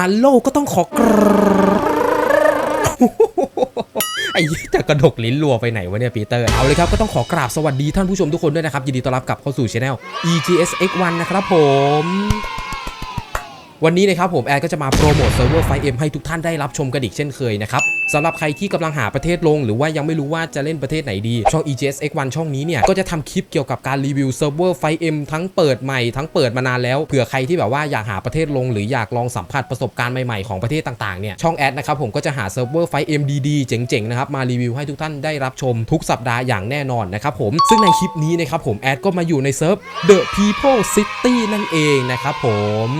าโลก็ต้องขอกรไอ้จะกระดกลิ้นรัวไปไหนวะเนี่ยปีเตอร์ เอาเลยครับก็ต้องขอกราบสวัสดีท่านผู้ชมทุกคนด้วยนะครับ ยินดีต้อนรับกลับเข้าสู่ช anel EGS X1 นะครับผม วันนี้นะครับผมแอร์ก็จะมาโปรโมทเซิร์ฟเวอร์ไฟเอ็มให้ทุกท่านได้รับชมกันอีกเช่นเคยนะครับสำหรับใครที่กำลังหาประเทศลง หรือว่ายังไม่รู้ว่าจะเล่นประเทศไหนดี ช่อง EGS X1 ช่องนี้เนี่ยก็จะทำคลิปเกี่ยวกับการรีวิวเซิร์ฟเวอร์ไฟเอ็มทั้งเปิดใหม่ทั้งเปิดมานานแล้วเผื่อใครที่แบบว่าอยากหาประเทศลง หรืออยากลองสัมผัสประสบการณ์ใหม่ๆของประเทศต่างๆเนี่ยช่องแอดนะครับผมก็จะหาเซิร์ฟเวอร์ไฟเอ็มดีๆเจ๋งๆนะครับมารีวิวให้ทุกท่านได้รับชมทุกสัปดาห์อย่างแน่นอนนะครับผมซึ่งในคลิปนี้นะครับผมแอดก็มาอยู่ในเซิร์ฟ The People City นั่นเองนะครับผม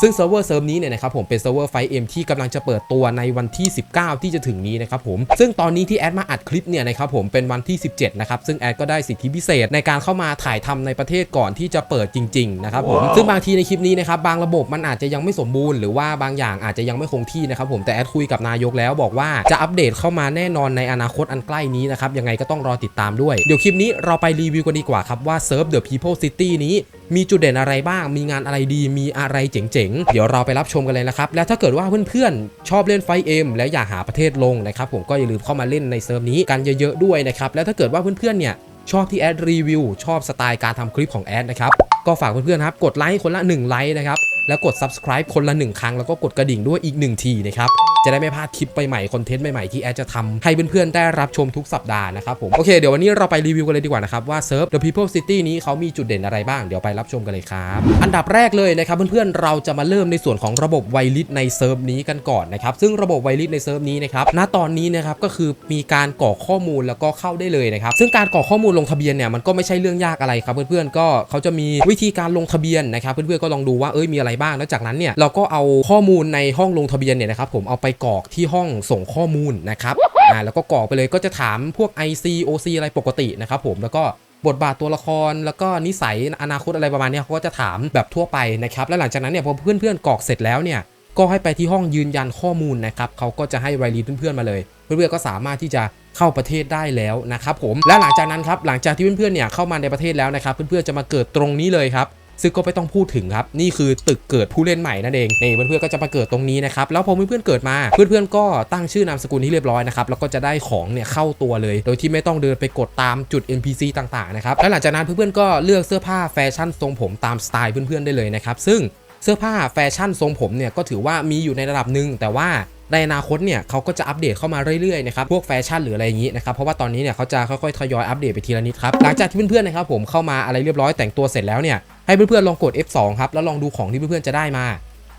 ซึ่งเซิร์ฟเวอร์เซิร์ฟนี้เนี่ยนะครับผมเป็นเซิร์ฟเวอร์ไฟเอ็มที่กำลังจะเปิดตัวในวันที่ 19 ที่จะถึงนี้นะครับผมซึ่งตอนนี้ที่แอดมาอัดคลิปเนี่ยนะครับผมเป็นวันที่ 17 นะครับ ซึ่งแอดก็ได้สิทธิพิเศษในการเข้ามาถ่ายทำในประเทศก่อนที่จะเปิดจริงๆนะครับผมซึ่งบางทีในคลิปนี้นะครับบางระบบมันอาจจะยังไม่สมบูรณ์หรือว่าบางอย่างอาจจะยังไม่คงที่นะครับผมแต่แอดคุยกับนายกแล้วบอกว่าจะอัปเดตเข้ามาแน่นอนในอนาคตอันใกล้นี้นะครับยังไงก็ต้องรอติดตามด้วยเดี๋ยวคลิปนี้เราไปรีวิวกันดีกว่าครับว่าเซิร์ฟ The People City นี้มีจุดเด่นอะไรบ้าง มีงานอะไรดี มีอะไรเจ๋งๆ เดี๋ยวเราไปรับชมกันเลยนะครับ แล้วถ้าเกิดว่าเพื่อนๆ ชอบเล่นไฟเอ็มและอยากหาประเทศลงนะครับ ผมก็อย่าลืมเข้ามาเล่นในเซิร์ฟนี้กันเยอะๆด้วยนะครับ แล้วถ้าเกิดว่าเพื่อนๆ เนี่ยชอบที่แอดรีวิว ชอบสไตล์การทำคลิปของแอดนะครับ ก็ฝากเพื่อนๆ ครับ กดไลค์คนละ1ไลค์นะครับ แล้วกด subscribe คนละ1ครั้งแล้วก็กดกระดิ่งด้วยอีก1ทีนะครับจะได้ไม่พลาดคลิปใหม่ๆคอนเทนต์ใหม่ๆที่แอดจะทำให้เพื่อนๆได้รับชมทุกสัปดาห์นะครับผมโอเคเดี๋ยววันนี้เราไปรีวิวกันเลยดีกว่านะครับว่าเซิร์ฟ The People City นี้เขามีจุดเด่นอะไรบ้างเดี๋ยวไปรับชมกันเลยครับอันดับแรกเลยนะครับเพื่อนๆเราจะมาเริ่มในส่วนของระบบไวลิสในเซิร์ฟนี้กันก่อนนะครับซึ่งระบบไวลิสในเซิร์ฟนี้นะครับณตอนนี้นะครับก็คือมีการกรอกข้อมูลแล้วก็เข้าได้เลยนะครับซึ่งการกรอกข้อมูลลงทะเบียนเนี่ยมันก็ไม่ใช่เรื่องยากอะไรครับเพื่อนๆก็เขาจะมีวิธีการลงทะเบียนนะครับเพื่อนๆก็ลองดูว่าเอ้ยมีอะไรบ้าง แล้วจากนั้นเนี่ยเราก็เอาข้อมูลในห้องลงทะเบียนเนี่ยนะครับผมเอาไปกรอกที่ห้องส่งข้อมูลนะครับอ่าแล้วก็กรอกไปเลยก็จะถามพวก IC OC อะไรปกตินะครับผมแล้วก็บทบาทตัวละครแล้วก็นิสัยอนาคตอะไรประมาณนี้เขาก็จะถามแบบทั่วไปนะครับแล้วหลังจากนั้นเนี่ยพอเพื่อนๆกรอกเสร็จแล้วเนี่ยก็ให้ไปที่ห้องยืนยันข้อมูลนะครับเขาก็จะให้รายลีเพื่อนๆมาเลย เพื่อนๆก็สามารถที่จะเข้าประเทศได้แล้วนะครับผมและหลังจากนั้นครับหลังจากที่เพื่อนๆเนี่ยเข้ามาในประเทศแล้วนะครับเพื่อนๆจะมาเกิดตรงนี้เลยครับ ซึ่งก็ไม่ต้องพูดถึงครับ นี่คือตึกเกิดผู้เล่นใหม่นั่นเองนี่เพื่อนๆก็จะมาเกิดตรงนี้นะครับแล้วพอเพื่อนๆเกิดมาเพื่อนๆก็ตั้งชื่อนามสกุลที่เรียบร้อยนะครับแล้วก็จะได้ของเนี่ยเข้าตัวเลย โดยที่ไม่ต้องเดินไปกดตามจุด NPC ต่างๆนะครับและหลังจากนั้นเพื่อนๆก็เลือกเสื้อผ้าแฟชั่นทรงผมตามสไตล์เพื่อนๆได้เลยนะครับซึ่งเสื้อผ้าแฟชั่นทรงผมเนี่ยก็ถือว่ามีอยู่ในระดับหนึ่งแต่ว่า ในอนาคตเนี่ยเขาก็จะอัปเดตเข้ามาเรื่อยๆนะครับพวกแฟชั่นหรืออะไรอย่างนี้นะครับเพราะว่าตอนนี้เนี่ยเขาจะค่อยๆทยอยอัปเดตไปทีละนิดครับหลังจากที่เพื่อนๆนะครับผมเข้ามาอะไรเรียบร้อยแต่งตัวเสร็จแล้วเนี่ยให้เพื่อนๆลองกด F2 ครับแล้วลองดูของที่เพื่อนๆจะได้มา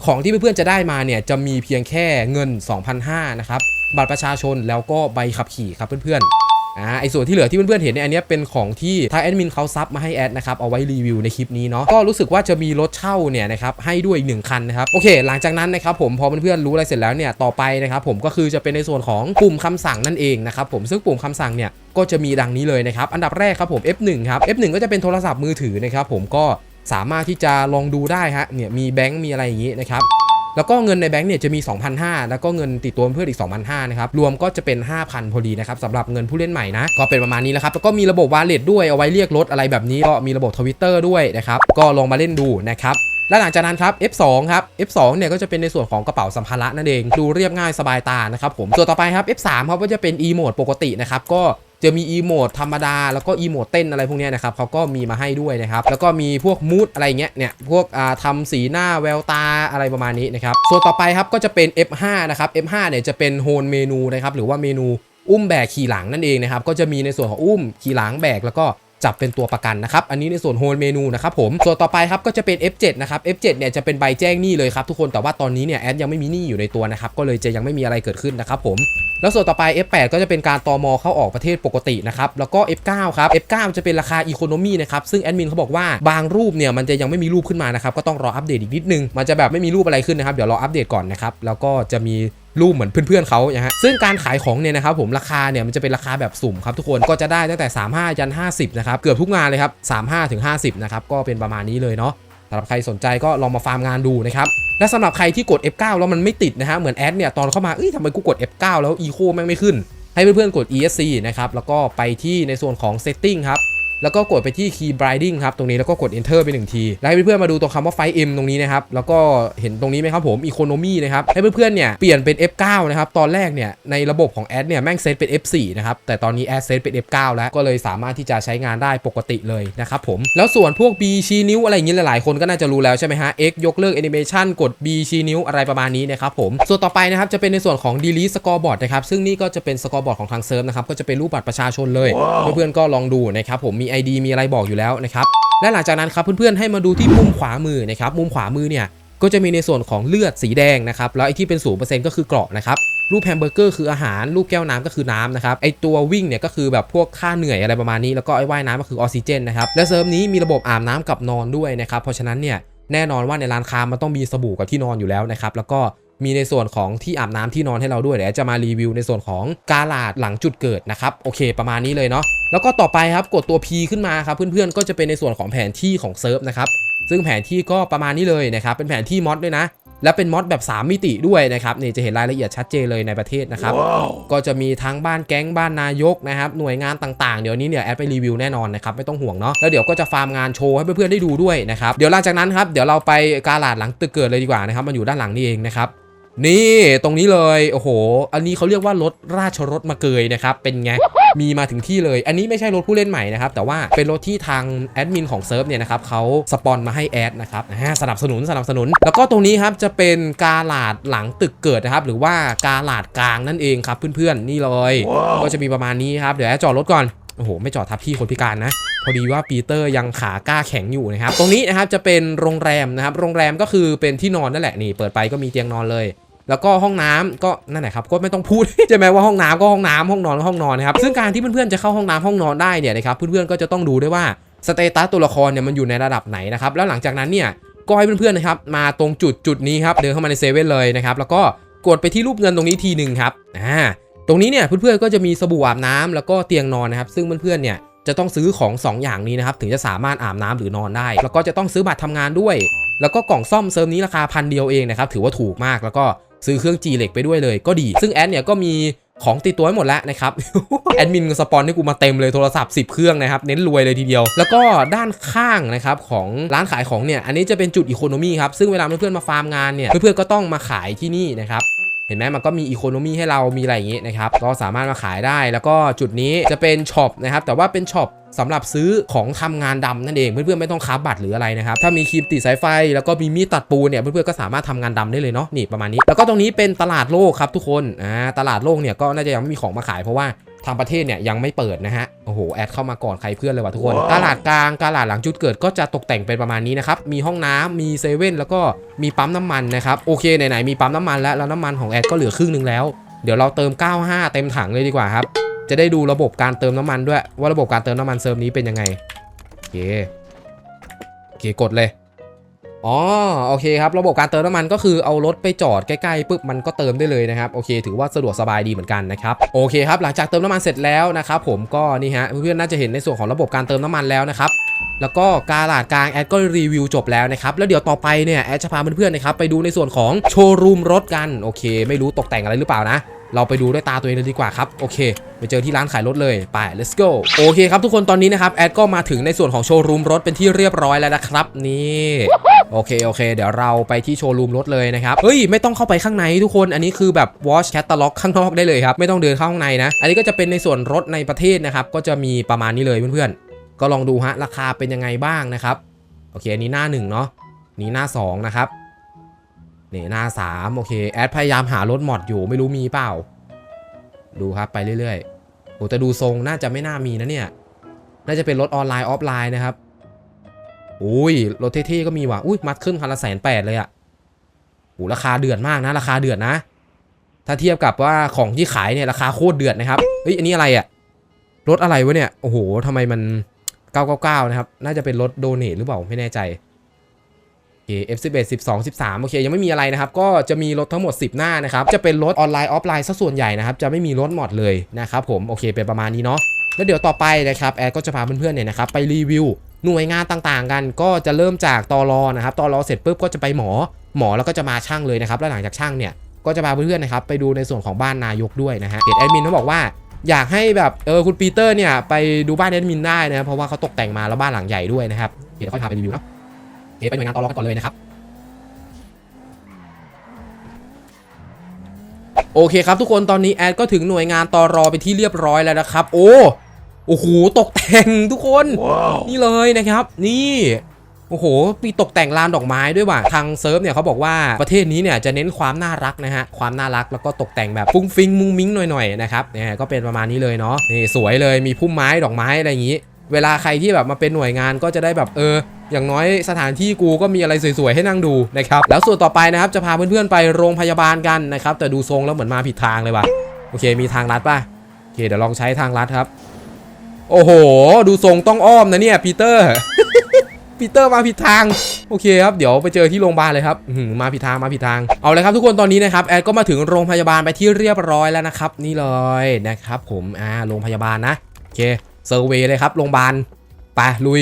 ของที่เพื่อนๆจะได้มาเนี่ยจะมีเพียงแค่เงิน 2,500นะครับบัตรประชาชนแล้วก็ใบขับขี่ครับเพื่อนๆ อ่าไอส่วนที่เหลือที่เพื่อนๆเห็นเนี่ยอันนี้เป็นของที่ทางแอดมินเขาซับมาให้แอดนะครับเอาไว้รีวิวในคลิปนี้เนาะก็รู้สึกว่าจะมีรถเช่าเนี่ยนะครับให้ด้วยอีกหนึ่งคันนะครับโอเค หลังจากนั้นนะครับผมพอเพื่อนๆรู้อะไรเสร็จแล้วเนี่ยต่อไปนะครับผมก็คือจะเป็นในส่วนของปุ่มคำสั่งนั่นเองนะครับผมซึ่งปุ่มคำสั่งเนี่ยก็จะมีดังนี้เลยนะครับอันดับแรกครับผม F1 ครับ F1 ก็จะเป็นโทรศัพท์มือถือนะครับผมก็สามารถที่จะลองดูได้ฮะเนี่ยมีแบงค์มีอะไรอย่างนี้นะครับ แล้วก็เงินในแบงค์เนี่ยจะมี 2,500 แล้วก็เงินติดตัวเพื่อนอีก 2,500 นะครับ รวมก็จะเป็น 5,000 พอดีนะครับสำหรับเงินผู้เล่นใหม่นะ ก็เป็นประมาณนี้แหละครับ แล้วก็มีระบบวาเลตด้วยเอาไว้เรียกรถอะไรแบบนี้ ก็มีระบบทวิตเตอร์ด้วยนะครับ ก็ลองมาเล่นดูนะครับและหลังจากนั้นครับ F2 ครับ F2 เนี่ยก็จะเป็นในส่วนของกระเป๋าสัมภาระนั่นเอง ดูเรียบง่ายสบายตานะครับผมส่วนต่อไปครับ F3 ครับก็จะเป็น e โหมดปกตินะครับ ก็ จะมี e โหมดธรรมดา แล้วก็ e โหมดเต้นอะไรพวกนี้นะครับเขาก็มีมาให้ด้วยนะครับ แล้วก็มีพวกมูดอะไรเงี้ยเนี่ยพวกอ่าทำสีหน้าแววตาอะไรประมาณนี้นะครับส่วนต่อไปครับก็จะเป็น F5 นะครับ F5 เนี่ยจะเป็นโฮนเมนูนะครับหรือว่าเมนูอุ้มแบกขี่หลังนั่นเองนะครับก็จะมีในส่วนของอุ้มขี่หลังแบกแล้วก็ จับเป็นตัวประกันนะครับ อันนี้ในส่วนโฮลเมนูนะครับผม ส่วนต่อไปครับก็จะเป็น F7 นะครับ F7 เนี่ยจะเป็นใบแจ้งหนี้เลยครับทุกคน แต่ว่าตอนนี้เนี่ยแอดยังไม่มีหนี้อยู่ในตัวนะครับ ก็เลยจะยังไม่มีอะไรเกิดขึ้นนะครับผม แล้วส่วนต่อไป F8 ก็จะเป็นการตอมอเข้าออกประเทศปกตินะครับ แล้วก็ F9 ครับ F9 จะเป็นราคาอีโคโนมีนะครับ ซึ่งแอดมินเขาบอกว่าบางรูปเนี่ยมันจะยังไม่มีรูปขึ้นมานะครับ ก็ต้องรออัปเดตอีกนิดนึง มันจะแบบไม่มีรูปอะไรขึ้นนะครับ เดี๋ยวรออัปเดตก่อนนะครับ แล้วก็จะมี รูปเหมือนเพื่อนๆเขานะฮะซึ่งการขายของเนี่ยนะครับผมราคาเนี่ยมันจะเป็นราคาแบบสุ่มครับทุกคนก็จะได้ตั้งแต่ 35 ยัน 50 นะครับ เกือบทุกงานเลยครับ 35 ถึง 50 นะครับ ก็เป็นประมาณนี้เลยเนาะสำหรับใครสนใจก็ลองมาฟาร์มงานดูนะครับและสำหรับใครที่กด F9 แล้วมันไม่ติดนะฮะเหมือนแอดเนี่ยตอนเข้ามาเอ้ยทำไมกูกด F9 แล้ว Eco แม่งไม่ขึ้น ให้เพื่อนๆกด ESC นะครับแล้วก็ไปที่ในส่วนของ Setting ครับ แล้วก็กดไปที่ key binding ครับตรงนี้แล้วก็กด enter ไปหนึ่งทีแล้วให้เพื่อนๆมาดูตรงคำว่าไฟ M ตรงนี้นะครับแล้วก็เห็นตรงนี้ไหมครับผม economy นะครับให้เพื่อนๆเนี่ยเปลี่ยนเป็น F9 นะครับตอนแรกเนี่ยในระบบของแอดเนี่ยแม่งเซตเป็น F4 นะครับแต่ตอนนี้แอดเซตเป็น F9 แล้วก็เลยสามารถที่จะใช้งานได้ปกติเลยนะครับผมแล้วส่วนพวก B ชี้นิ้วอะไรอย่างนี้หลายๆ คนก็น่าจะรู้แล้วใช่ไหมฮะ X ยกเลิก animation กด B ชี้นิ้วอะไรประมาณนี้นะครับผมส่วนต่อไปนะครับจะเป็นในส่วนของ delete scoreboard นะครับซึ่งนี่ก็จะเป็น scoreboard ของทางเซิร์ฟนะครับก็จะเป็นรูปบัตรประชาชนเลย เพื่อนๆก็ลองดูนะครับผมมี ID มีอะไรบอกอยู่แล้วนะครับและหลังจากนั้นครับเพื่อนๆให้มาดูที่มุมขวามือนะครับมุมขวามือเนี่ยก็จะมีในส่วนของเลือดสีแดงนะครับแล้วไอ้ที่เป็นศูนย์เปอร์เซ็นต์ก็คือเกราะนะครับรูปแฮมเบอร์เกอร์คืออาหาร รูปแก้วน้ำก็คือน้ำนะครับ ไอตัววิ่งเนี่ยก็คือแบบพวกค่าเหนื่อยอะไรประมาณนี้ แล้วก็ไอว่ายน้ำก็คือออกซิเจนนะครับ และเซิร์ฟนี้มีระบบอาบน้ำกับนอนด้วยนะครับ เพราะฉะนั้นเนี่ยแน่นอนว่าในร้านค้ามันต้องมีสบู่กับที่นอนอยู่แล้วนะครับ แล้วก็ มีในส่วนของที่อาบน้ำที่นอนให้เราด้วยเดี๋ยวจะมารีวิวในส่วนของกาลาดหลังจุดเกิดนะครับโอเค ประมาณนี้เลยเนาะแล้วก็ต่อไปครับกดตัว P ขึ้นมาครับเพื่อนๆก็จะเป็นในส่วนของแผนที่ของเซิร์ฟนะครับซึ่งแผนที่ก็ประมาณนี้เลยนะครับเป็นแผนที่มอดด้วยนะและเป็นมอดแบบ 3 มิติด้วยนะครับนี่จะเห็นรายละเอียดชัดเจนเลยในประเทศนะครับก็จะมีทั้งบ้านแก๊งบ้านนายกนะครับหน่วยงานต่างๆ เดี๋ยวนี้เนี่ยแอดไปรีวิวแน่นอนนะครับไม่ต้องห่วงเนาะแล้วเดี๋ยวก็จะฟาร์มงานโชว์ให้เพื่อนๆได้ดูด้วยนะครับเดี๋ยวหลังจากนั้นครับเดี๋ยวเราไปกาลาดหลังตึกเกิดเลยดีกว่านะครับมันอยู่ด้านหลังนี่เองนะครับ นี่ตรงนี้เลยโอ้โห อันนี้เขาเรียกว่ารถราชรถมาเกยนะครับ เป็นไงมีมาถึงที่เลย อันนี้ไม่ใช่รถผู้เล่นใหม่นะครับ แต่ว่าเป็นรถที่ทางแอดมินของเซิร์ฟเนี่ยนะครับเขาสปอนมาให้แอดนะครับอ่าสนับสนุนสนับสนุน แล้วก็ตรงนี้ครับจะเป็นกาลาดหลังตึกเกิดนะครับ หรือว่ากาลาดกลางนั่นเองครับเพื่อนๆนี่เลยก็จะมีประมาณนี้ครับเดี๋ยวแอดจอดรถก่อนโอ้โห ไม่จอดทับพี่คนพิการนะ พอดีว่าปีเตอร์ยังขากล้าแข็งอยู่นะครับ ตรงนี้นะครับจะเป็นโรงแรมนะครับ โรงแรมก็คือเป็นที่นอนนั่นแหละนี่ เปิดไปก็มีเตียงนอนเลย แล้วก็ห้องน้ำก็นั่นแหละครับก็ไม่ต้องพูดใช่ไหมว่าห้องน้ำก็ห้องน้ำห้องนอนก็ห้องนอนนะครับซึ่งการที่เพื่อนๆจะเข้าห้องน้ำห้องนอนได้เนี่ยนะครับเพื่อนๆก็จะต้องดูด้วยว่าสเตตัสตัวละครเนี่ยมันอยู่ในระดับไหนนะครับแล้วหลังจากนั้นเนี่ยก็ให้เพื่อนๆนะครับมาตรงจุดจุดนี้ครับเดินเข้ามาในเซเว่นเลยนะครับแล้วก็กดไปที่รูปเงินตรงนี้ทีหนึ่งครับอ่าตรงนี้เนี่ยเพื่อนๆก็จะมีสบู่อาบน้ำแล้วก็เตียงนอนนะครับซึ่งเพื่อนๆเนี่ยจะต้องซื้อของ 2 อย่างนี้นะครับถึงจะสามารถอาบน้ำหรือนอนได้ แล้วก็จะต้องซื้อบัตรทำงานด้วย แล้วก็กล่องซ่อมเซิร์ฟนี้ราคาพันเดียวเองนะครับถือว่าถูกมากแล้วก็ ซื้อเครื่องจีเหล็กไปด้วยเลยก็ดี ซึ่งแอดเนี่ยก็มีของติดตัวให้หมดแล้วนะครับ แอดมินสปอนให้กูมาเต็มเลยโทรศัพท์ 10 เครื่องนะครับ เน้นรวยเลยทีเดียว แล้วก็ด้านข้างนะครับของร้านขายของเนี่ย อันนี้จะเป็นจุดอีโคโนมีครับ ซึ่งเวลาเพื่อนๆมาฟาร์มงานเนี่ย เพื่อนๆก็ต้องมาขายที่นี่นะครับ เห็นไหมมันก็มีอีโคโนมีให้เรามีอะไรอย่างงี้นะครับ ก็สามารถมาขายได้แล้วก็จุดนี้จะเป็นช็อปนะครับ แต่ว่าเป็นช็อปสำหรับซื้อของทำงานดำนั่นเองเพื่อนๆไม่ต้องค้าบัตรหรืออะไรนะครับถ้ามีครีมติดสายไฟ แล้วก็มีมีดตัดปูนเนี่ยเพื่อนๆก็สามารถทำงานดำได้เลยเนาะนี่ประมาณนี้ แล้วก็ตรงนี้เป็นตลาดโลกครับทุกคนอ่าตลาดโลกเนี่ยก็น่าจะยังไม่มีของมาขายเพราะว่า ทางประเทศเนี่ยยังไม่เปิดนะฮะ โอ้โห แอดเข้ามาก่อนใครเพื่อนเลยว่ะทุกคน ตลาดกลาง ตลาดหลังจุดเกิดก็จะตกแต่งเป็นประมาณนี้นะครับ มีห้องน้ำมีเซเว่นแล้วก็มีปั๊มน้ำมันนะครับ โอเคไหนๆมีปั๊มน้ำมันแล้วแล้วน้ำมันของแอดก็เหลือครึ่งหนึงแล้ว เดี๋ยวเราเติม 95 เต็มถังเลยดีกว่าครับ จะได้ดูระบบการเติมน้ำมันด้วย ว่าระบบการเติมน้ำมันเซิร์ฟนี้เป็นยังไงโอเคโอเคกดเลย อ๋อโอเคครับระบบการเติมน้ำมันก็คือเอารถไปจอดใกล้ๆปุ๊บมันก็เติมได้เลยนะครับโอเค ถือว่าสะดวกสบายดีเหมือนกันนะครับโอเคครับหลังจากเติมน้ำมันเสร็จแล้วนะครับผมก็นี่ฮะเพื่อนๆน่าจะเห็นในส่วนของระบบการเติมน้ำมันแล้วนะครับแล้วก็กาลาดกลางแอดก็รีวิวจบแล้วนะครับแล้วเดี๋ยวต่อไปเนี่ยแอดจะพาเพื่อนๆนะครับไปดูในส่วนของโชว์รูมรถกันโอเค ไม่รู้ตกแต่งอะไรหรือเปล่านะเราไปดูด้วยตาตัวเองเลยดีกว่าครับ โอเค ไปเจอที่ร้านขายรถเลย ไป let's go โอเคครับทุกคนตอนนี้นะครับ แอดก็มาถึงในส่วนของโชว์รูมรถเป็นที่เรียบร้อยแล้วนะครับ นี่ โอเคโอเค เดี๋ยวเราไปที่โชว์รูมรถเลยนะครับเฮ้ยไม่ต้องเข้าไปข้างในทุกคนอันนี้คือแบบ watch catalog ข้างนอกได้เลยครับไม่ต้องเดินเข้าข้างในนะ อันนี้ก็จะเป็นในส่วนรถในประเทศนะครับก็จะมีประมาณนี้เลยเพื่อนๆก็ลองดูฮะราคาเป็นยังไงบ้างนะครับโอเคอันนี้หน้าหนึ่งเนาะนี่หน้าสองนะครับนี่หน้าสามโอเค แอดพยายามหารถมอดอยู่ไม่รู้มีเปล่า ดูครับไปเรื่อยๆโอ้แต่ดูทรงน่าจะไม่น่ามีนะเนี่ย น่าจะเป็นรถออนไลน์ออฟไลน์นะครับ อุ้ยรถเท่ๆก็มีว่ะอุ้ยมัดขึ้นคันละแสนแปดเลยอะโอ้ราคาเดือดมากนะ ราคาเดือดนะ ถ้าเทียบกับว่าของที่ขายเนี่ยราคาโคตรเดือดนะครับเฮ้ยอันนี้อะไรอะรถอะไรวะเนี่ยโอ้โหทำไมมัน 999 นะครับ น่าจะเป็นรถโดเนทหรือเปล่าไม่แน่ใจโอเค F11 12 13 โอเค ยังไม่มีอะไรนะครับ ก็จะมีรถทั้งหมด 10 หน้านะครับ จะเป็นรถออนไลน์ออฟไลน์ซะส่วนใหญ่นะครับ จะไม่มีรถหมดเลยนะครับผม โอเค เป็นประมาณนี้เนาะ แล้วเดี๋ยวต่อไปนะครับ แอดก็จะพาเพื่อนๆเนี่ยนะครับไปรีวิว หน่วยงานต่างๆกัน ก็จะเริ่มจากตอรอนะครับตอรอเสร็จปุ๊บก็จะไปหมอ หมอแล้วก็จะมาช่างเลยนะครับแล้วหลังจากช่างเนี่ยก็จะพาเพื่อนๆนะครับไปดูในส่วนของบ้านนายกด้วยนะฮะเห็นแอดมินเขาบอกว่าอยากให้แบบเออคุณปีเตอร์เนี่ยไปดูบ้านแอดมินได้นะครับเพราะว่าเขาตกแต่งมาแล้วบ้านหลังใหญ่ด้วยนะครับเดี๋ยวค่อยพาไปรีวิวเนาะเดี๋ยวไปหน่วยงานตอรอกันก่อนเลยนะครับโอเคครับทุกคนตอนนี้แอดก็ถึงหน่วยงานตอรอไปที่เรียบร้อยแล้วนะครับ โอ้ โอ้โหตกแต่งทุกคนนี่เลยนะครับ นี่โอ้โหมีตกแต่งลานดอกไม้ด้วยว่ะ ทางเซิร์ฟเนี่ยเขาบอกว่าประเทศนี้เนี่ยจะเน้นความน่ารักนะฮะ ความน่ารักแล้วก็ตกแต่งแบบฟุ้งฟิงมุ้งมิ้งหน่อยๆนะครับเนี่ยก็เป็นประมาณนี้เลยเนาะ นี่สวยเลย มีพุ่มไม้ดอกไม้อะไรอย่างนี้ เวลาใครที่แบบมาเป็นหน่วยงานก็จะได้แบบเออ อย่างน้อยสถานที่กูก็มีอะไรสวยๆให้นั่งดูนะครับ แล้วส่วนต่อไปนะครับจะพาเพื่อนๆไปโรงพยาบาลกันนะครับ แต่ดูทรงแล้วเหมือนมาผิดทางเลยว่ะ โอเค มีทางลัดป่ะ โอเค เดี๋ยวลองใช้ทางลัดครับ โอ้โห ดูทรงต้องอ้อมนะเนี่ยปีเตอร์ปีเตอร์มาผิดทาง โอเคครับ เดี๋ยวไปเจอที่โรงพยาบาลเลยครับมาผิดทางมาผิดทาง เอาเลยครับทุกคนตอนนี้นะครับแอดก็มาถึงโรงพยาบาลไปที่เรียบร้อยแล้วนะครับ นี่เลยนะครับ ผมอ่าโรงพยาบาลนะโอเคเซอร์เวย์เลยครับโรงพยาบาลไปลุย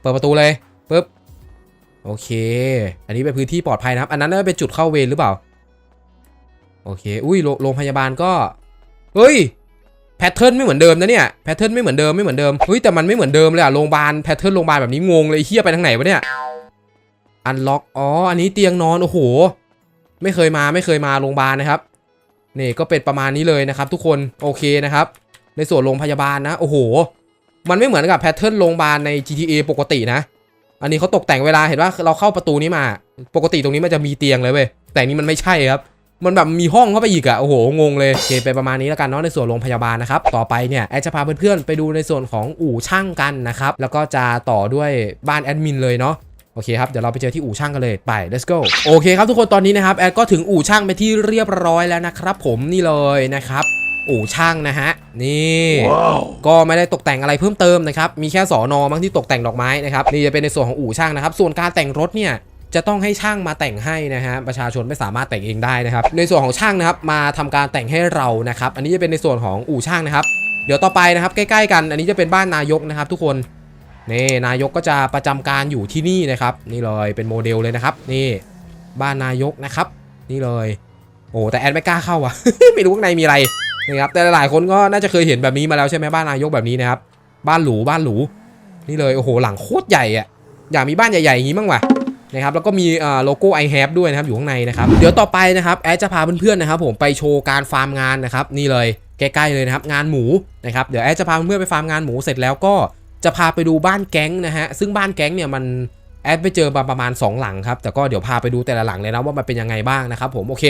เปิดประตูเลยปึ๊บโอเค อันนี้เป็นพื้นที่ปลอดภัยนะครับ อันนั้นน่าจะเป็นจุดเข้าเวรหรือเปล่า โอเค อุ้ยโรงพยาบาลก็เฮ้ย แพทเทิร์นไม่เหมือนเดิมนะเนี่ยแพทเทิร์นไม่เหมือนเดิมไม่เหมือนเดิมเฮ้ยแต่มันไม่เหมือนเดิมเลยอะโรงพยาบาลแพทเทิร์นโรงพยาบาลแบบนี้งงเลยเฮียไปทางไหนวะเนี่ยอันล็อกอ๋ออันนี้เตียงนอนโอ้โห ไม่เคยมาไม่เคยมาโรงพยาบาลนะครับนี่ก็เป็นประมาณนี้เลยนะครับ ทุกคนโอเคนะครับ ในส่วนโรงพยาบาลนะ โอ้โห มันไม่เหมือนกับแพทเทิร์นโรงพยาบาลใน GTA ปกตินะ อันนี้เขาตกแต่งเวลาเห็นว่าเราเข้าประตูนี้มา ปกติตรงนี้มันจะมีเตียงเลยเว้ยแต่อันนี้มันไม่ใช่ครับ มันแบบมีห้องเข้าไปอีกอะโอ้โหงงเลยโอเคไปประมาณนี้แล้วกันเนาะในส่วนโรงพยาบาลนะครับต่อไปเนี่ยแอดจะพาเพื่อนๆไปดูในส่วนของอู่ช่างกันนะครับแล้วก็จะต่อด้วยบ้านแอดมินเลยเนาะโอเคครับ เดี๋ยวเราไปเจอที่อู่ช่างกันเลย ไป let's go โอเคครับทุกคนตอนนี้นะครับ แอดก็ถึงอู่ช่างไปที่เรียบร้อยแล้วนะครับผมนี่เลยนะครับ อู่ช่างนะฮะ นี่ก็ไม่ได้ตกแต่งอะไรเพิ่มเติมนะครับ มีแค่สอนอมั้งที่ตกแต่งดอกไม้นะครับ นี่จะเป็นในส่วนของอู่ช่างนะครับ ส่วนการแต่งรถเนี่ย จะต้องให้ช่างมาแต่งให้นะฮะประชาชนไม่สามารถแต่งเองได้นะครับ ในส่วนของช่างนะครับมาทำการแต่งให้เรานะครับ อันนี้จะเป็นในส่วนของอู่ช่างนะครับ เดี๋ยวต่อไปนะครับใกล้ๆกัน อันนี้จะเป็นบ้านนายกนะครับ ทุกคนนี่นายกก็จะประจำการอยู่ที่นี่นะครับ นี่เลยเป็นโมเดลเลยนะครับ นี่บ้านนายกนะครับ นี่เลย โอ้แต่แอดไม่กล้าเข้าอะ ไม่รู้ข้างในมีอะไรนะครับแต่หลายคนก็น่าจะเคยเห็นแบบนี้มาแล้วใช่ไหมบ้านนายกแบบนี้นะครับ บ้านหรูบ้านหรู นี่เลยโอ้โหหลังโคตรใหญ่อะอยากมีบ้านใหญ่ๆอย่างนี้บ้างวะ นะครับแล้วก็มีโลโก้ i have ด้วยนะครับอยู่ข้างในนะครับเดี๋ยวต่อไปนะครับแอดจะพาเพื่อนๆนะครับผมไปโชว์การฟาร์มงานนะครับนี่เลยใกล้ๆเลยนะครับงานหมูนะครับเดี๋ยวแอดจะพาเพื่อนๆไปฟาร์มงานหมูเสร็จแล้วก็จะพาไปดูบ้านแก๊งนะฮะซึ่งบ้านแก๊งเนี่ยมันแอดไปเจอมาประมาณ 2 หลังครับแต่ก็เดี๋ยวพาไปดูแต่ละหลังเลยนะว่ามันเป็นยังไงบ้างนะครับผมโอเค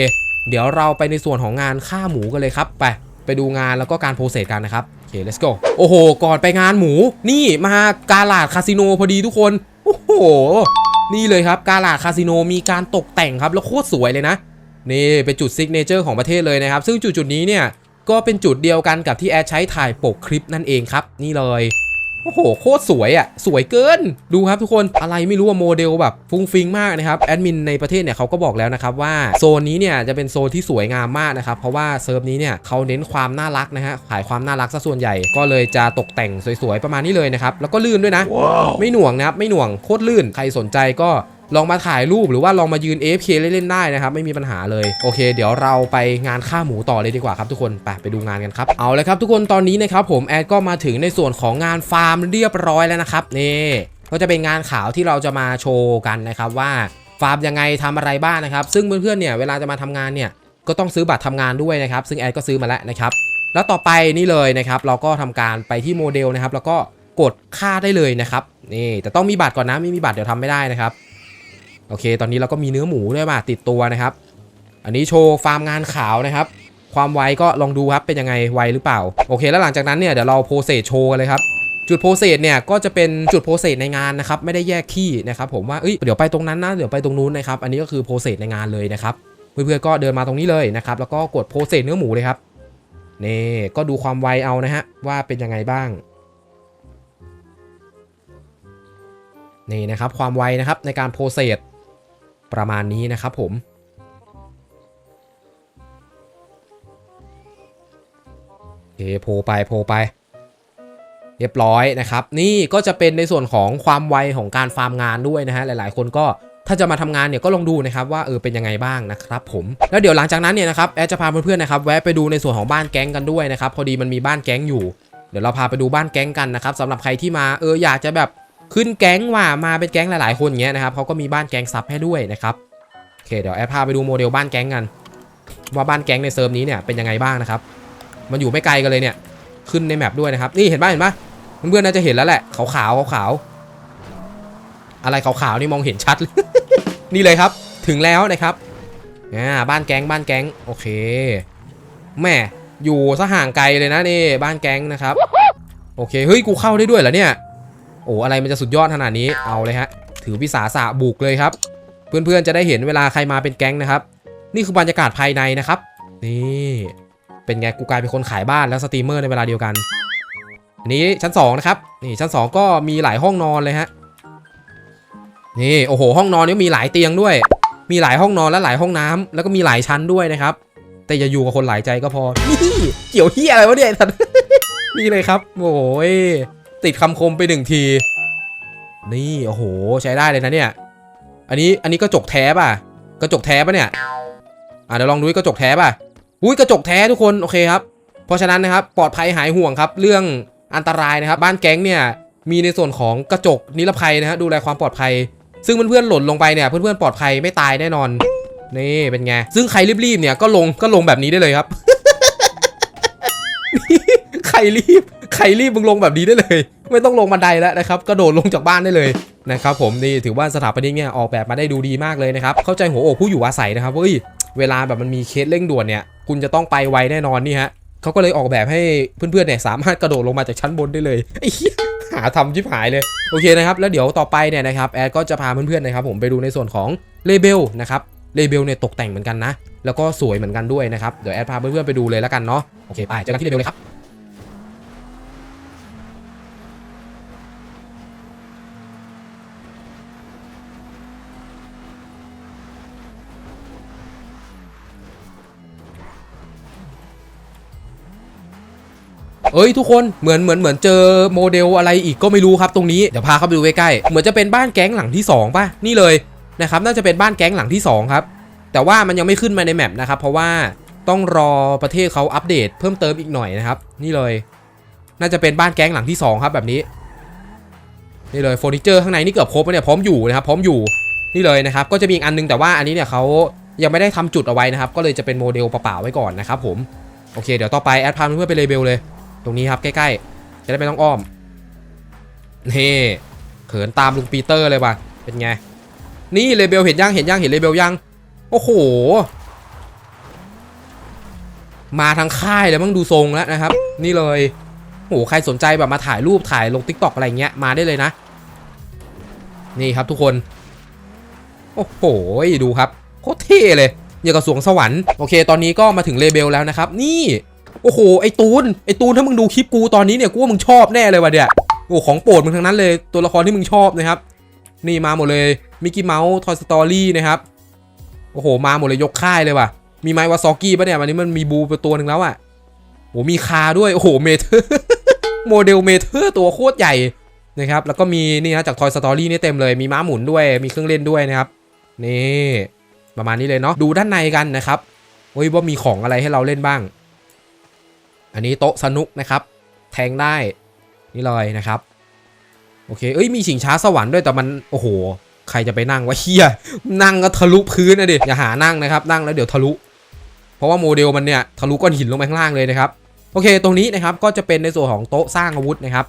เดี๋ยวเราไปในส่วนของงานฆ่าหมูกันเลยครับไปไปดูงานแล้วก็การโปรเซสกันนะครับโอเค let's go โอ้โห ก่อนไปงานหมูนี่มากาลาดคาสิโนพอดีทุกคนโอ้โห นี่เลยครับกาลาคาสิโนมีการตกแต่งครับแล้วโคตรสวยเลยนะ นี่เป็นจุดซิกเนเจอร์ของประเทศเลยนะครับ ซึ่งจุดจุดนี้เนี่ยก็เป็นจุดเดียวกันกับที่แอดใช้ถ่ายปกคลิปนั่นเองครับ นี่เลย โอ้โหโคตรสวยอะ่ะสวยเกินดูครับทุกคนอะไรไม่รู้ว่าโมเดลแบบฟุ้งฟิงมากนะครับแอดมินในประเทศเนี่ยเขาก็บอกแล้วนะครับว่าโซนนี้เนี่ยจะเป็นโซนที่สวยงามมากนะครับเพราะว่าเซิร์ฟนี้เนี่ยเขาเน้นความน่ารักนะฮะขายความน่ารักซะส่วนใหญ่ก็เลยจะตกแต่งสวยๆประมาณนี้เลยนะครับแล้วก็ลื่นด้วยนะไม่หน่วงนะครับไม่หน่วงโคตรลื่นใครสนใจก็ ลองมาถ่ายรูปหรือว่าลองมายืน AFK เล่นๆได้นะครับ ไม่มีปัญหาเลย โอเค เดี๋ยวเราไปงานฆ่าหมูต่อเลยดีกว่าครับทุกคน ไปไปดูงานกันครับ เอาเลยครับทุกคนตอนนี้นะครับผมแอดก็มาถึงในส่วนของงานฟาร์มเรียบร้อยแล้วนะครับนี่ก็จะเป็นงานข่าวที่เราจะมาโชว์กันนะครับว่าฟาร์มยังไงทำอะไรบ้างนะครับ ซึ่งเพื่อนๆเนี่ยเวลาจะมาทำงานเนี่ยก็ต้องซื้อบัตรทำงานด้วยนะครับ ซึ่งแอดก็ซื้อมาแล้วนะครับ แล้วต่อไปนี่เลยนะครับ เราก็ทำการไปที่โมเดลนะครับ แล้วก็กดค่าได้เลยนะครับนี่แต่ต้องมีบัตรก่อนนะไม่มีบัตรเดี๋ยวทำไม่ได้นะครับ โอเค ตอนนี้เราก็มีเนื้อหมูด้วยมาติดตัวนะครับ อันนี้โชว์ฟาร์มงานขาวนะครับ ความไวก็ลองดูครับเป็นยังไงไวหรือเปล่า โอเค แล้วหลังจากนั้นเนี่ยเดี๋ยวเราโพสเซสโชว์กันเลยครับจุดโพสเซสเนี่ยก็จะเป็นจุดโพสเซสในงานนะครับไม่ได้แยกที่นะครับผมว่าเอ้ยเดี๋ยวไปตรงนั้นนะเดี๋ยวไปตรงนู้นนะครับอันนี้ก็คือโพสเซสในงานเลยนะครับเพื่อนๆก็เดินมาตรงนี้เลยนะครับแล้วก็กดโพสเซสเนื้อหมูเลยครับนี่ก็ดูความไวเอานะฮะว่าเป็นยังไงบ้างนี่นะครับความไวนะครับในการโพสเซส ประมาณนี้นะครับผม โอเคโพลไปโพลไป เรียบร้อยนะครับ นี่ก็จะเป็นในส่วนของความไวของการฟาร์มงานด้วยนะฮะหลายๆ คนก็ถ้าจะมาทำงานเนี่ยก็ลองดูนะครับว่าเออเป็นยังไงบ้างนะครับผมแล้วเดี๋ยวหลังจากนั้นเนี่ยนะครับแอดจะพาเพื่อนๆนะครับแวะไปดูในส่วนของบ้านแก๊งกันด้วยนะครับพอดีมันมีบ้านแก๊งอยู่ เดี๋ยวเราพาไปดูบ้านแก๊งกันนะครับสำหรับใครที่มาเอออยากจะแบบ ขึ้นแก๊งว่ามาเป็นแก๊งหลายๆ คนอย่างเงี้ยนะครับเขาก็มีบ้านแก๊งซับให้ด้วยนะครับโอเคเดี๋ยวแอดพาไปดูโมเดลบ้านแก๊งกัน ว่าบ้านแก๊งในเซิร์ฟนี้เนี่ยเป็นยังไงบ้างนะครับ มันอยู่ไม่ไกลกันเลยเนี่ย ขึ้นในแมปด้วยนะครับ นี่เห็นปะเห็นปะเพื่อนๆน่าจะเห็นแล้วแหละขาวขาวขาวๆอะไรขาวๆนี่มองเห็นชัดเลยนี่เลยครับ ถึงแล้วนะครับอ่าบ้านแก๊งบ้านแก๊งโอเคแม่อยู่ซะห่างไกลเลยนะนี่บ้านแก๊งนะครับ โอเคเฮ้ยกูเข้าได้ด้วยเหรอเนี่ย โอ้อะไรมันจะสุดยอดขนาดนี้เอาเลยฮะ ถือวิสาสะบุกเลยครับ เพื่อนๆจะได้เห็นเวลาใครมาเป็นแก๊งนะครับ นี่คือบรรยากาศภายในนะครับ นี่เป็นไงกูกลายเป็นคนขายบ้านแล้วสตรีมเมอร์ในเวลาเดียวกันอันนี้ชั้น2นะครับนี่ชั้น 2 ก็มีหลายห้องนอนเลยฮะนี่โอ้โห ห้องนอนนี่มีหลายเตียงด้วย มีหลายห้องนอนและหลายห้องน้ำแล้วก็มีหลายชั้นด้วยนะครับ แต่อย่าอยู่กับคนหลายใจก็พอนี่เกี่ยวเฮียอะไรวะเนี่ยสัตว์นี่เลยครับโอ้ย ติดคำคมไปหนึ่งที นี่โอ้โหใช้ได้เลยนะเนี่ย อันนี้อันนี้กระจกแท้ป่ะ กระจกแท้ป่ะเนี่ยอะเดี๋ยวลองดูกระจกแท้ป่ะอุ้ยกระจกแท้ทุกคนโอเคครับ เพราะฉะนั้นนะครับปลอดภัยหายห่วงครับ เรื่องอันตรายนะครับ บ้านแก๊งเนี่ยมีในส่วนของกระจกนิรภัยนะฮะดูแลความปลอดภัย ซึ่งเพื่อนๆหล่นลงไปเนี่ยเพื่อนๆปลอดภัยไม่ตายแน่นอนนี่เป็นไงซึ่งใครรีบๆเนี่ยก็ลงก็ลงแบบนี้ได้เลยครับ ใครรีบ ใครรีบมึงลงแบบนี้ได้เลย ไม่ต้องลงบันไดแล้วนะครับกระโดดลงจากบ้านได้เลยนะครับผมนี่ถือว่าสถาปนิกเนี่ยออกแบบมาได้ดูดีมากเลยนะครับเข้าใจหัวอกผู้อยู่อาศัยนะครับเฮ้ยเวลาแบบมันมีเคสเร่งด่วนเนี่ย คุณจะต้องไปไวแน่นอนนี่ฮะเขาก็เลยออกแบบให้เพื่อนๆเนี่ยสามารถกระโดดลงมาจากชั้นบนได้เลยไอ้เหี้ยหาทำชิบหายเลยโอเคนะครับแล้วเดี๋ยวต่อไปเนี่ยนะครับแอดก็จะพาเพื่อนๆนะครับผมไปดูในส่วนของเลเบลนะครับเลเบลเนี่ยตกแต่งเหมือนกันนะ แล้วก็สวยเหมือนกันด้วยนะครับ เดี๋ยวแอดพาเพื่อนๆไปดูเลยแล้วกันเนาะ โอเค ไป เจอกันที่เลเบลเลยครับ เอ้ยทุกคนเหมือนเหมือนเหมือนเจอโมเดลอะไรอีกก็ไม่รู้ครับตรงนี้เดี๋ยวพาเข้าไปดูใกล้ๆเหมือนจะเป็นบ้านแก๊งหลังที่2ป่ะนี่เลยนะครับน่าจะเป็นบ้านแก๊งหลังที่2ครับแต่ว่ามันยังไม่ขึ้นมาในแมปนะครับเพราะว่าต้องรอประเทศเขาอัปเดตเพิ่มเติมอีกหน่อยนะครับนี่เลย น่าจะเป็นบ้านแก๊งหลังที่ 2 ครับแบบนี้ นี่เลยเฟอร์นิเจอร์ข้างในนี่เกือบครบแล้วเนี่ยพร้อมอยู่นะครับพร้อมอยู่นี่เลยนะครับก็จะมีอีกอันนึงแต่ว่าอันนี้เนี่ยเขายังไม่ได้ทำจุดเอาไว้นะครับก็เลยจะเป็นโมเดลเปล่าๆไว้ก่อนนะครับผมโอเคเดี๋ยวต่อไปแอดพาเพื่อนไปเลเบลเลย ตรงนี้ครับใกล้ๆ จะได้ไม่ต้องอ้อม นี่เขินตามลุงปีเตอร์เลยว่ะ เป็นไง นี่เลเบลเห็นยังเห็นยังเห็นเลเบลยัง โอ้โห มาทางค่ายเลยมั้งดูทรงแล้วนะครับ นี่เลยโอ้โหใครสนใจแบบมาถ่ายรูปถ่ายลง t ิ k t o k อะไรเงี้ยมาได้เลยนะ นี่ครับทุกคน โอ้โหดูครับโคตรเท่เลยอย่างกับสวงสวรรค์โอเค ตอนนี้ก็มาถึงเลเบลแล้วนะครับ นี่ โอ้โหไอตูนไอตูนถ้ามึงดูคลิปกูตอนนี้เนี่ยกูว่ามึงชอบแน่เลยว่ะเนี่ยโอ้ของโปรดมึงทั้งนั้นเลยตัวละครที่มึงชอบนะครับนี่มาหมดเลยมิกกี้เมาส์ทอยสตอรี่นะครับโอ้โหมาหมดเลยยกค่ายเลยว่ะมีไมวาซอกี้ปะเนี่ยวันนี้มันมีบูไปตัวหนึ่งแล้วอะโอ้มีคาด้วยโอ้โหเมเทอร์โมเดลเมเทอร์ตัวโคตรใหญ่นะครับแล้วก็มีนี่นะจากทอยสตอรี่นี่เต็มเลยมีม้าหมุนด้วยมีเครื่องเล่นด้วยนะครับนี่ประมาณนี้เลยเนาะดูด้านในกันนะครับเฮ้ยว่ามีของอะไรให้เราเล่นบ้าง อันนี้โต๊ะสนุกนะครับ แทงได้นี่เลยนะครับโอเคเอ้ยมีชิงช้าสวรรค์ด้วยแต่มันโอ้โห ใครจะไปนั่งวะเฮียนั่งก็ทะลุพื้นนะดิอย่าหานั่งนะครับ นั่งแล้วเดี๋ยวทะลุ เพราะว่าโมเดลมันเนี่ยทะลุก้อนหินลงไปข้างล่างเลยนะครับโอเค ตรงนี้นะครับก็จะเป็นในส่วนของโต๊ะสร้างอาวุธนะครับ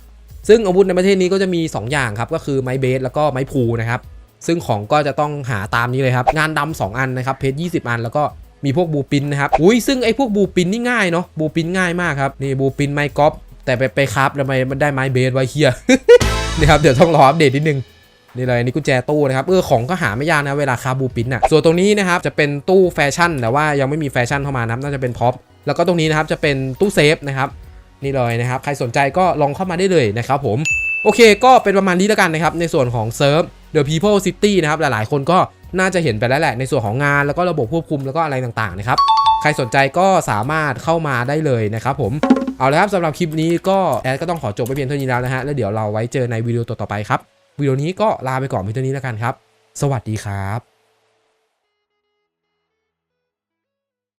ซึ่งอาวุธในประเทศนี้ก็จะมี 2 อย่างครับก็คือไม้เบสแล้วก็ไม้พูนะครับซึ่งของก็จะต้องหาตามนี้เลยครับงานดำสองอันนะครับเพชร20 อันแล้วก็ มีพวกบูปินนะครับ อุ้ยซึ่งไอ้พวกบูปินนี่ง่ายเนาะ บูปินง่ายมากครับ นี่บูปินไม้กอล์ฟแต่ไปไปครับทำไมมันได้ไม้เบสไว้เฮียนี่ครับเดี๋ยวต้องรออัปเดตนิดนึงนี่เลยนี่กุญแจตู้นะครับเออของก็หาไม่ยากนะเวลาคาบูปินอะส่วนตรงนี้นะครับจะเป็นตู้แฟชั่นแต่ว่ายังไม่มีแฟชั่นเข้ามานะน่าจะเป็นพ็อปแล้วก็ตรงนี้นะครับจะเป็นตู้เซฟนะครับนี่เลยนะครับใครสนใจก็ลองเข้ามาได้เลยนะครับผมโอเคก็เป็นประมาณนี้แล้วกันนะครับในส่วนของเซิร์ฟ The People City นะครับหลายๆ คนก็ น่าจะเห็นไปแล้วแหละในส่วนของงานแล้วก็ระบบควบคุมแล้วก็อะไรต่างๆนะครับใครสนใจก็สามารถเข้ามาได้เลยนะครับผมเอาละครับสำหรับคลิปนี้ก็แอดก็ต้องขอจบไปเพียงเท่านี้แล้วนะฮะแล้วเดี๋ยวเราไว้เจอในวิดีโอต่อๆไปครับวิดีโอนี้ก็ลาไปก่อนเพียงเท่านี้แล้วกันครับ สวัสดีครับ